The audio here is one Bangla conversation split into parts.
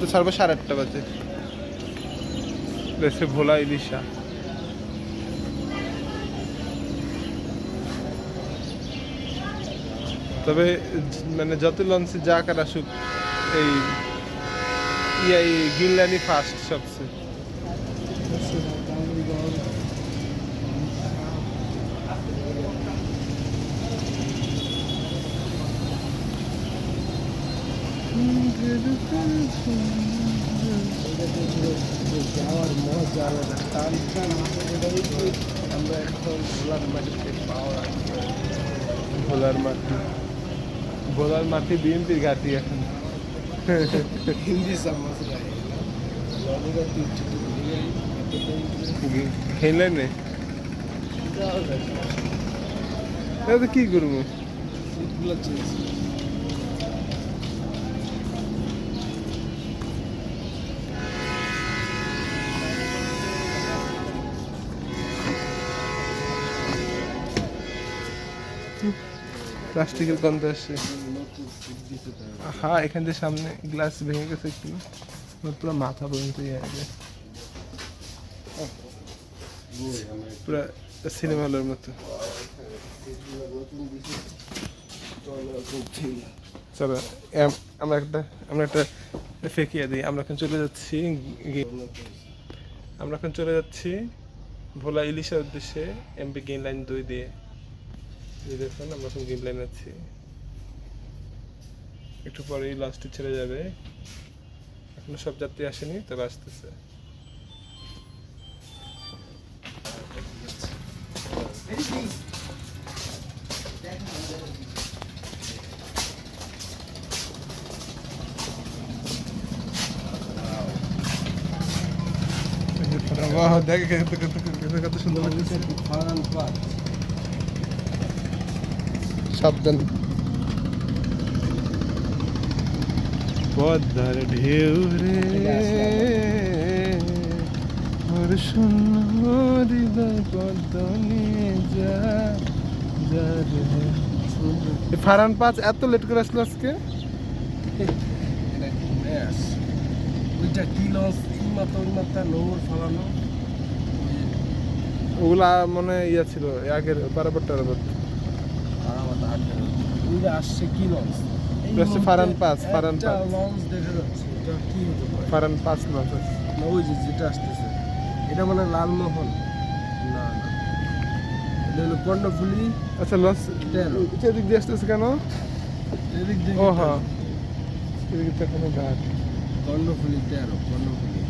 তো ছাড়বো সাড়ে আটটা বাজে। দেশে ভোলা ইলিশা। তবে মানে যত লঞ্চে যা কার আসুক, এই ইয়া গ্রিনল্যান্ডই ফার্স্ট সবচেয়ে যাওয়ার মজা আলাদা টানটা এটাই তো আমরা এখন ভোলার মাটিতে পাওয়া ভোলার মাটি ভোলার মাটি বিএনপির ঘাটি এখন হিন্দি সমাজ খেলে নে। কি করব? প্লাস্টিকের গন্ধ আসছে হ্যাঁ এখান থেকে সামনে গ্লাস ভেঙে গেছে একটু। পুরো মাথা পর্যন্ত ইয়ে যায়। পুরো সিনেমা হলের মতো। চলো আমরা একটা আমরা একটা ফেকিয়ে দিই। আমরা এখন চলে যাচ্ছি আমরা এখন চলে যাচ্ছি ভোলা ইলিশের উদ্দেশ্যে এমপি গেম লাইন দুই দিয়ে। দেখুন আমরা এখন আছি একটু পরেই লঞ্চটি ছেড়ে যাবে এখনও সব যাত্রী আসেনি তবে আসতেছে দেখ কত সুন্দর সাবধান। পদ্মার ঢেউ রে হৃদয় পদ্ম নিয়ে যা যা রে। ফারান পাঁচ এত লেট করে আসলো আজকে? ওইটা কি লস ইমাতা ইমাতা নোর ফালানো? ওগুলা মনে ইয়া ছিল আগের বারাবার টারাবার আসছে কি লঞ্চ? হচ্ছে ফারান ফারান। লঞ্চ দেখা যাচ্ছে এটা কি হতে পারে? ফারান পাঁচ লঞ্চ ওই যে যেটা আসতেছে এটা মানে লালমোহন। না না। এটা হলো কর্ণফুলি আচ্ছা লঞ্চ দিয়ে আসতেছে কেন? এদিক দিয়ে ও হ্যাঁ এদিকে তো কোনো ঘাট। কর্ণফুলি তেরো কর্ণফুলি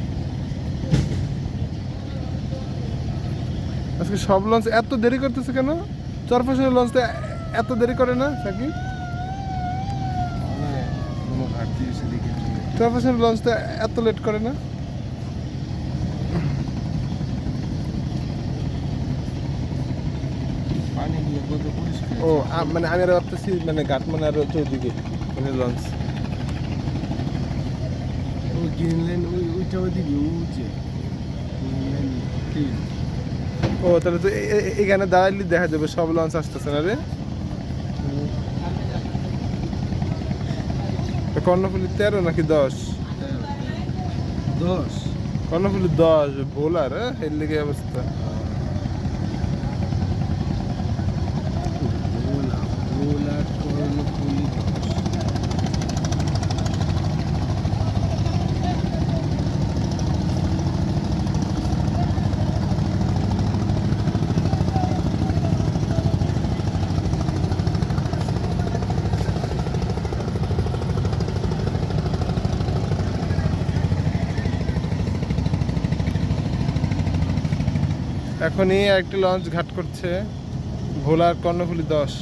আজকে সব লঞ্চ এত দেরি করতেছে কেন? চরফাসের লঞ্চ তো এত দেরি করে না সাকি? মানে কোনো ঘাটতি এসে দেখে। চরফাসের লঞ্চ তো এত লেট করে না? ও মানে আমি আর ভাবতেছি মানে ঘাট মানে আরও চৌদিকে মানে লঞ্চ। ওই গ্রিনল্যান্ড ওই ওইটা ওইদিকে ওই যে ও তাহলে তো এখানে দাঁড়াইলে দেখা যাবে সব লঞ্চ আসতেছে না রে তো কর্ণফুলি তেরো নাকি দশ। দশ। কর্ণফুলি দশ বোলার হ্যাঁ? এর লিগে অবস্থা ভোলা ভোলা কর্ণফুলি দশ এখনই একটি লঞ্চ ঘাট করছে ভোলার কর্ণফুলি দশ।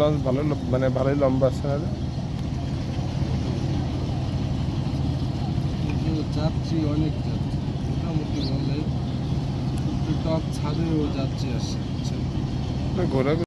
লঞ্চ ভালো মানে ভালোই লম্বা আছে না? রে? অনেক যাত্রী মোটামুটি বললে টপ ছাদেও যাত্রী আসছে। বুঝছেন ঘোরা